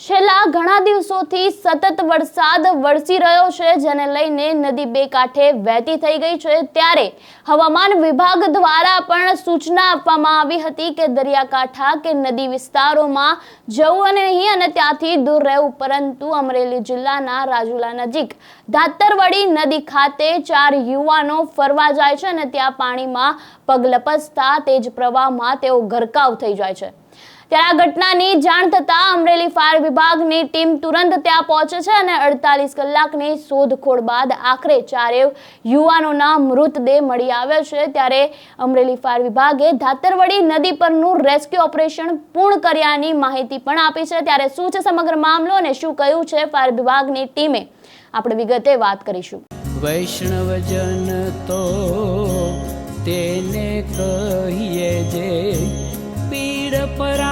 છેલ્લા ઘણા દિવસોથી સતત વરસાદ વરસી રહ્યો છે, જેને લઈને નદી બે કાંઠે વહેતી થઈ ગઈ છે. ત્યારે હવામાન વિભાગ દ્વારા પણ સૂચના આપવામાં આવી હતી કે દરિયાકાંઠા કે નદી વિસ્તારોમાં જવું નહીં અને ત્યાંથી દૂર રહેવું, પરંતુ અમરેલી જિલ્લાના રાજુલા નજીક ધાતરવડી નદી ખાતે ચાર યુવાનો ફરવા જાય છે અને ત્યાં પાણીમાં પગ લપસતા તેજ પ્રવાહમાં તેઓ ગરકાવ થઈ જાય છે. ત્યારે આ ઘટનાની જાણ થતાં અમરેલી ફાયર વિભાગની ટીમ તુરંત ત્યાં પહોંચે છે અને અડતાલીસ કલાકની શોધખોળ બાદ આખરે ચારે યુવાનોના મૃતદેહ મળી આવ્યો છે. ત્યારે અમરેલી ફાયર વિભાગે ધાતરવડી નદી પરનું રેસ્ક્યુ ઓપરેશન પૂર્ણ કર્યાની માહિતી પણ આપી છે. ત્યારે શું છે સમગ્ર મામલો અને શું કહ્યું છે ફાયર વિભાગની ટીમે? આપણે વિગતે વાત કરીશું. વૈષ્ણવજન તો તેને કહીએ જે પીડ પરાઈ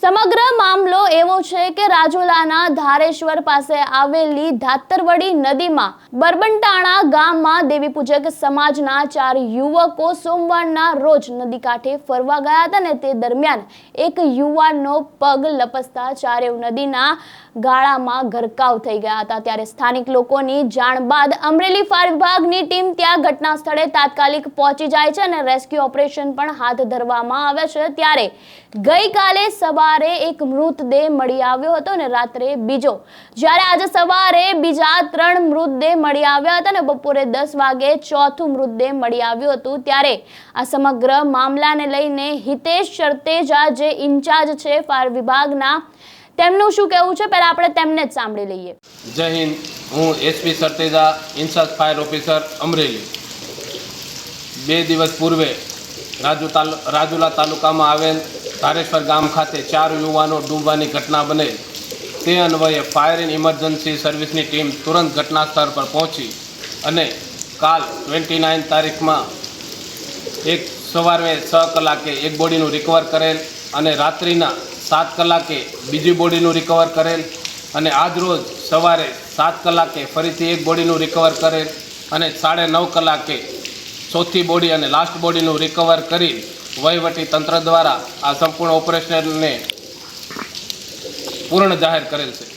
સમગ્ર મામલો એવો છે કે રાજુલાના ધારેશ્વર પાસે આવેલી ધાતરવડી નદીમાં બરબંટાણા ગામમાં દેવી પૂજક સમાજના ચાર યુવકો સોમવારના રોજ નદી કાંઠે ફરવા ગયા હતા ને તે દરમિયાન એક યુવાનનો પગ લપસતા ચારેવ નદીના ગાળામાં ગરકાવ થઈ ગયા હતા. ત્યારે સ્થાનિક લોકોની જાણ બાદ અમરેલી ફાયર વિભાગની ટીમ ત્યાં ઘટના સ્થળે તાત્કાલિક પહોંચી જાય છે અને રેસ્ક્યુ ઓપરેશન પણ હાથ ધરવામાં આવે છે. ત્યારે ગઈકાલે સવારે એક મૃતદેહ મળી આવ્યો હતો અને રાત્રે બીજો. જ્યારે આજે સવારે બીજા ત્રણ મૃતદેહ મળી આવ્યા હતા અને બપોરે દસ વાગે ચોથું મૃતદેહ મળી આવ્યું હતું, ત્યારે આ સમગ્ર મામલાને લઈને હિતેશ શરતેજા, જે ઇન્ચાર્જ છે ફાયર વિભાગના, તેમનું શું કહેવું છે? પહેલા આપણે તેમને જ સાંભળી લઈએ. જય હિન્દ. હું S P Sarteja in charge fire officer, Amreli. બે દિવસ પૂર્વે રાજુ તાલુ, રાજુલા તાલુકામાં આવેલ ધારેશ્વર ગામ ખાતે ચાર યુવાનો ડૂબવાની ઘટના બનેલ. તે અન્વયે ફાયર એન્ડ ઇમરજન્સી સર્વિસની ટીમ તુરંત ઘટના સ્થળ પર પહોંચી અને કાલ ટ્વેન્ટી નાઇન તારીખમાં એક સવારે છ કલાકે એક બોડીનું રિકવર કરેલ અને રાત્રિના સાત કલાકે બીજી બોડીનું રિકવર કરેલ અને આજ રોજ સવારે સાત કલાકે ફરીથી એક બોડીનું રિકવર કરેલ અને સાડે નવ કલાકે ચોથી બોડી અને લાસ્ટ બોડીનું રિકવર કરી વહીવટી તંત્ર દ્વારા આ સંપૂર્ણ ઓપરેશનને પૂર્ણ જાહેર કરેલ છે.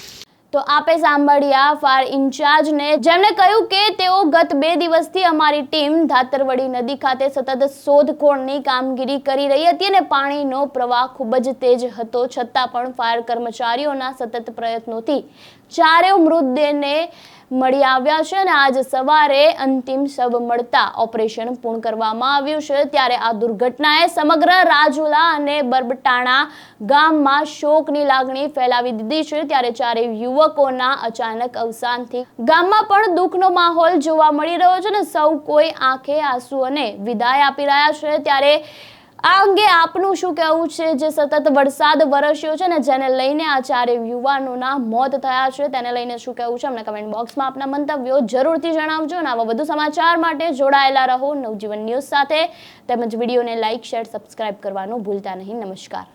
તો આપે સાંભળ્યા ફાયર ઇન્ચાર્જને, જેમણે કહ્યું કે તેઓ ગત બે દિવસથી અમારી ટીમ ધાતરવડી નદી ખાતે સતત શોધખોળની કામગીરી કરી રહી હતી અને પાણીનો પ્રવાહ ખૂબ જ તેજ હતો. છતાં પણ ફાયર કર્મચારીઓના સતત પ્રયત્નોથી ચારે મૃતદેહને મળી આવ્યા છે અને આજ સવારે અંતિમ શબ મળતા ઓપરેશન પૂર્ણ કરવામાં આવ્યું છે. ત્યારે આ દુર્ઘટનાએ સમગ્ર રાજુલા અને બરબટાણા ગામમાં શોકની લાગણી ફેલાવી દીધી છે. ત્યારે ચારેય યુવકોના અચાનક અવસાનથી ગામમાં પણ દુઃખનો માહોલ જોવા મળી રહ્યો છે અને સૌ કોઈ આંખે આંસુ અને વિદાય આપી રહ્યા છે. ત્યારે આ અંગે આપનું શું કહેવું છે જે સતત વરસાદ વરસ્યો છે ને જેને લઈને આ ચારે યુવાનોના મોત થયા છે? તેને લઈને શું કહેવું છે? અમને કમેન્ટ બોક્સમાં આપના મંતવ્યો જરૂરથી જણાવજો અને આવા વધુ સમાચાર માટે જોડાયેલા રહો નવજીવન ન્યૂઝ સાથે. તેમજ વિડીયોને લાઇક શેર, સબસ્ક્રાઇબ કરવાનું ભૂલતા નહીં. નમસ્કાર.